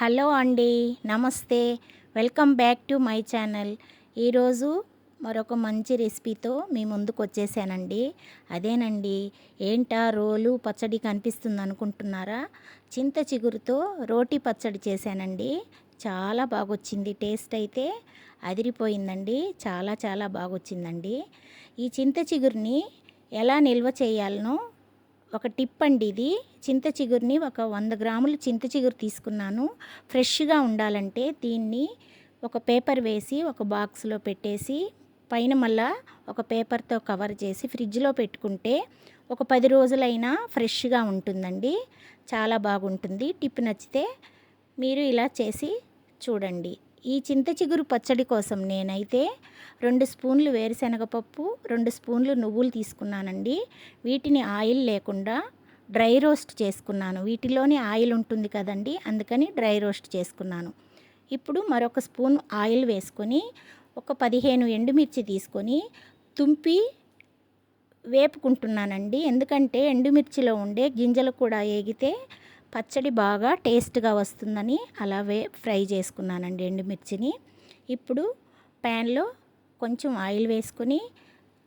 Hello అండి నమస్తే. Welcome back to my channel. ఈరోజు మరొక మంచి రెసిపీతో మీ ముందుకు వచ్చేసానండి. అదేనండి ఏంటా రోలు పచ్చడి కనిపిస్తుంది అనుకుంటున్నారా? చింత చిగురుతో రోటి పచ్చడి చేశానండి. చాలా బాగొచ్చింది టేస్ట్ అయితే అదిరిపోయిందండి. చాలా చాలా బాగొచ్చిందండి. ఈ చింత చిగురిని ఎలా నిల్వ చేయాలనో ఒక టిప్ అండి ఇది. చింత చిగురిని ఒక వంద గ్రాములు చింత చిగురు తీసుకున్నాను. ఫ్రెష్గా ఉండాలంటే దీన్ని ఒక పేపర్ వేసి ఒక బాక్స్లో పెట్టేసి పైన మళ్ళా ఒక పేపర్తో కవర్ చేసి ఫ్రిడ్జ్లో పెట్టుకుంటే ఒక పది రోజులైనా ఫ్రెష్గా ఉంటుందండి. చాలా బాగుంటుంది. టిప్ నచ్చితే మీరు ఇలా చేసి చూడండి. ఈ చింత చిగురు పచ్చడి కోసం నేనైతే రెండు స్పూన్లు వేరుశనగపప్పు రెండు స్పూన్లు నువ్వులు తీసుకున్నానండి. వీటిని ఆయిల్ లేకుండా డ్రై రోస్ట్ చేసుకున్నాను. వీటిలోని ఆయిల్ ఉంటుంది కదండి అందుకని డ్రై రోస్ట్ చేసుకున్నాను. ఇప్పుడు మరొక స్పూన్ ఆయిల్ వేసుకొని ఒక పదిహేను ఎండుమిర్చి తీసుకొని తుంపి వేపుకుంటున్నానండి. ఎందుకంటే ఎండుమిర్చిలో ఉండే గింజలు కూడా ఏగితే పచ్చడి బాగా టేస్ట్గా వస్తుందని అలా వే ఫ్రై చేసుకున్నానండి ఎండుమిర్చిని ఇప్పుడు ప్యాన్లో కొంచెం ఆయిల్ వేసుకొని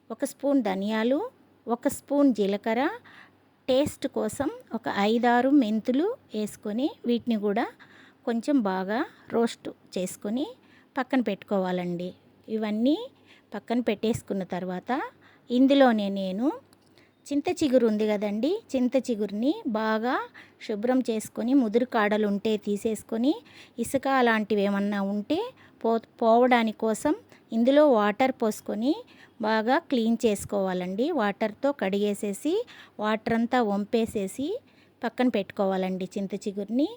ఒక స్పూన్ ధనియాలు ఒక స్పూన్ జీలకర్ర టేస్ట్ కోసం ఒక ఐదారు మెంతులు వేసుకొని వీటిని కూడా కొంచెం బాగా రోస్ట్ చేసుకొని పక్కన పెట్టుకోవాలండి. ఇవన్నీ పక్కన పెట్టేసుకున్న తర్వాత ఇందులోనే నేను చింత చిగురు ఉంది కదండి. చింత చిగురిని బాగా శుభ్రం చేసుకొని ముదురు కాడలు ఉంటే తీసేసుకొని ఇసుక అలాంటివి ఏమన్నా ఉంటే పో పోవడానికి కోసం ఇందులో వాటర్ పోసుకొని బాగా క్లీన్ చేసుకోవాలండి. వాటర్తో కడిగేసేసి వాటర్ అంతా వంపేసేసి పక్కన పెట్టుకోవాలండి చింత చిగురిని.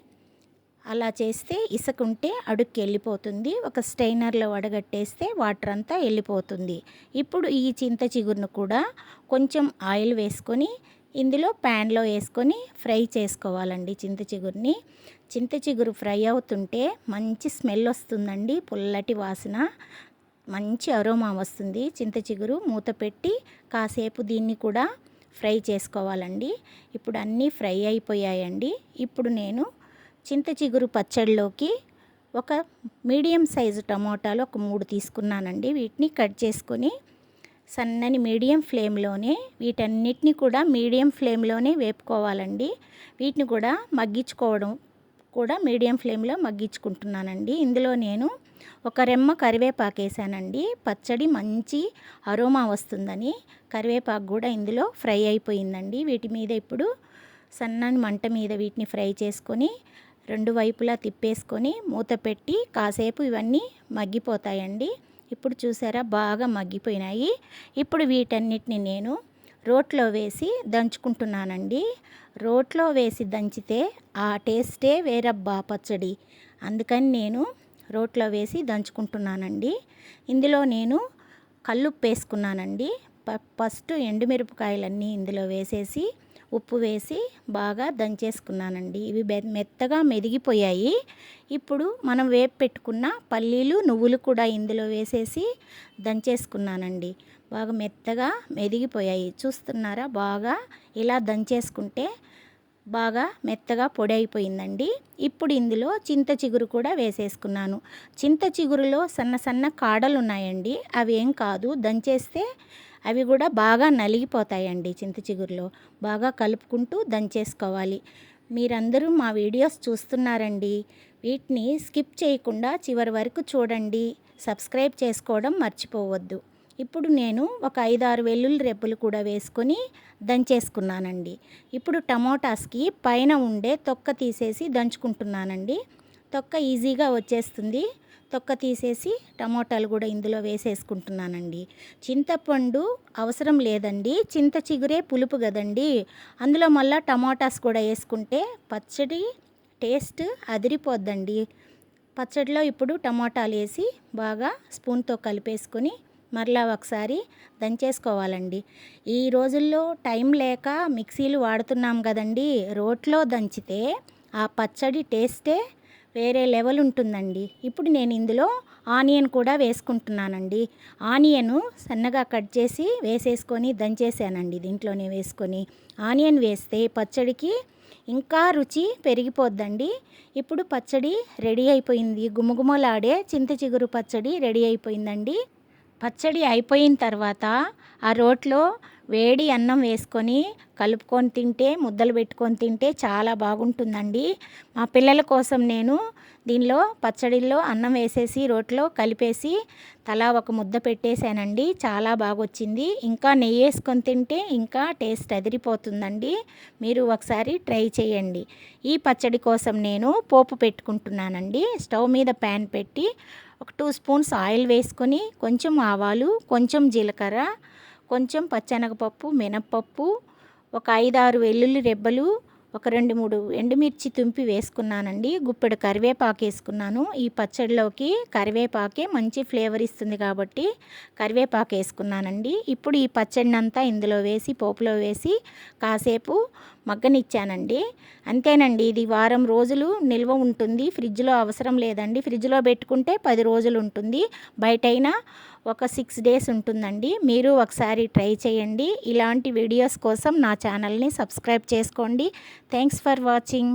అలా చేస్తే ఇసుక ఉంటే అడుక్కి వెళ్ళిపోతుంది. ఒక స్టైనర్లో వడగట్టేస్తే వాటర్ అంతా వెళ్ళిపోతుంది. ఇప్పుడు ఈ చింత చిగురును కూడా కొంచెం ఆయిల్ వేసుకొని ఇందులో ప్యాన్లో వేసుకొని ఫ్రై చేసుకోవాలండి చింత చిగురిని. చింత చిగురు ఫ్రై అవుతుంటే మంచి స్మెల్ వస్తుందండి పుల్లటి వాసన మంచి అరోమా వస్తుంది. చింత చిగురు మూత పెట్టి కాసేపు దీన్ని కూడా ఫ్రై చేసుకోవాలండి. ఇప్పుడు అన్నీ ఫ్రై అయిపోయాయండి. ఇప్పుడు నేను చింత చిగురు పచ్చడిలోకి ఒక మీడియం సైజు టమోటాలు ఒక మూడు తీసుకున్నానండి. వీటిని కట్ చేసుకొని సన్నని మీడియం ఫ్లేమ్లోనే వీటన్నిటిని కూడా మీడియం ఫ్లేమ్లోనే వేపుకోవాలండి. వీటిని కూడా మగ్గించుకోవడం కూడా మీడియం ఫ్లేమ్లో మగ్గించుకుంటున్నానండి. ఇందులో నేను ఒక రెమ్మ కరివేపాకు వేసానండి. పచ్చడి మంచి అరోమా వస్తుందని కరివేపాకు కూడా ఇందులో ఫ్రై అయిపోయిందండి. వీటి మీద ఇప్పుడు సన్నని మంట మీద వీటిని ఫ్రై చేసుకొని రెండు వైపులా తిప్పేసుకొని మూత పెట్టి కాసేపు ఇవన్నీ మగ్గిపోతాయండి. ఇప్పుడు చూసారా బాగా మగ్గిపోయినాయి. ఇప్పుడు వీటన్నిటిని నేను రోట్లో వేసి దంచుకుంటున్నానండి. రోట్లో వేసి దంచితే ఆ టేస్టే వేరబ్బా పచ్చడి. అందుకని నేను రోట్లో వేసి దంచుకుంటున్నానండి. ఇందులో నేను కల్లుప్పు వేసుకున్నానండి ఫస్ట్ ఎండుమిరపకాయలన్నీ ఇందులో వేసేసి ఉప్పు వేసి బాగా దంచేసుకున్నానండి. ఇవి మెత్తగా మెదిగిపోయాయి. ఇప్పుడు మనం వేపు పెట్టుకున్న పల్లీలు నువ్వులు కూడా ఇందులో వేసేసి దంచేసుకున్నానండి. బాగా మెత్తగా మెదిగిపోయాయి. చూస్తున్నారా? బాగా ఇలా దంచేసుకుంటే బాగా మెత్తగా పొడి అయిపోయిందండి. ఇప్పుడు ఇందులో చింత చిగురు కూడా వేసేసుకున్నాను. చింత చిగురులో సన్న సన్న కాడలు ఉన్నాయండి అవి ఏం కాదు. దంచేస్తే అవి కూడా బాగా నలిగిపోతాయండి చింత చిగురులో. బాగా కలుపుకుంటూ దంచేసుకోవాలి. మీరందరూ మా వీడియోస్ చూస్తున్నారండి. వీటిని స్కిప్ చేయకుండా చివరి వరకు చూడండి. సబ్స్క్రైబ్ చేసుకోవడం మర్చిపోవద్దు. ఇప్పుడు నేను ఒక ఐదారు వెల్లుల్లి రెబ్బలు కూడా వేసుకొని దంచేసుకున్నానండి. ఇప్పుడు టమోటాస్కి పైన ఉండే తొక్క తీసేసి దంచుకుంటున్నానండి. తొక్క ఈజీగా వచ్చేస్తుంది. తొక్క తీసేసి టమోటాలు కూడా ఇందులో వేసేసుకుంటున్నానండి. చింతపండు అవసరం లేదండి. చింత చిగురే పులుపు కదండి. అందులో మళ్ళీ టమోటాస్ కూడా వేసుకుంటే పచ్చడి టేస్ట్ అదిరిపోద్దండి. పచ్చడిలో ఇప్పుడు టమోటాలు వేసి బాగా స్పూన్తో కలిపేసుకొని మరలా ఒకసారి దంచేసుకోవాలండి. ఈ రోజుల్లో టైం లేక మిక్సీలు వాడుతున్నాం కదండి. రోట్లో దంచితే ఆ పచ్చడి టేస్టే వేరే లెవెల్ ఉంటుందండి. ఇప్పుడు నేను ఇందులో ఆనియన్ కూడా వేసుకుంటున్నానండి. ఆనియన్ సన్నగా కట్ చేసి వేసేసుకొని దంచేసానండి దీంట్లోనే వేసుకొని. ఆనియన్ వేస్తే పచ్చడికి ఇంకా రుచి పెరిగిపోద్దండి. ఇప్పుడు పచ్చడి రెడీ అయిపోయింది. గుమగుమలాడే చింత చిగురు పచ్చడి రెడీ అయిపోయిందండి. పచ్చడి అయిపోయిన తర్వాత ఆ రోట్లో వేడి అన్నం వేసుకొని కలుపుకొని తింటే ముద్దలు పెట్టుకొని తింటే చాలా బాగుంటుందండి. మా పిల్లల కోసం నేను దీనిలో పచ్చడిలో అన్నం వేసేసి రోట్లో కలిపేసి తలా ఒక ముద్ద పెట్టేశానండి. చాలా బాగా వచ్చింది ఇంకా నెయ్యి వేసుకొని తింటే ఇంకా టేస్ట్ అదిరిపోతుందండి. మీరు ఒకసారి ట్రై చేయండి. ఈ పచ్చడి కోసం నేను పోపు పెట్టుకుంటున్నానండి. స్టవ్ మీద ప్యాన్ పెట్టి ఒక టూ స్పూన్స్ ఆయిల్ వేసుకొని కొంచెం ఆవాలు కొంచెం జీలకర్ర కొంచెం పచ్చెనగపప్పు మినప్పప్పు ఒక ఐదారు వెల్లుల్లి రెబ్బలు ఒక రెండు మూడు ఎండుమిర్చి తుంపి వేసుకున్నానండి. గుప్పెడు కరివేపాకు వేసుకున్నాను. ఈ పచ్చడిలోకి కరివేపాకే మంచి ఫ్లేవర్ ఇస్తుంది కాబట్టి కరివేపాకు వేసుకున్నానండి. ఇప్పుడు ఈ పచ్చడిని అంతా ఇందులో వేసి పోపులో వేసి కాసేపు మగ్గనిచ్చానండి. అంతేనండి ఇది వారం రోజులు నిల్వ ఉంటుంది. ఫ్రిడ్జ్లో అవసరం లేదండి. ఫ్రిడ్జ్లో పెట్టుకుంటే పది రోజులు ఉంటుంది. బయటైనా ఒక సిక్స్ డేస్ ఉంటుందండి. మీరు ఒకసారి ట్రై చేయండి. ఇలాంటి వీడియోస్ కోసం నా ఛానల్ని సబ్స్క్రైబ్ చేసుకోండి. Thanks for watching.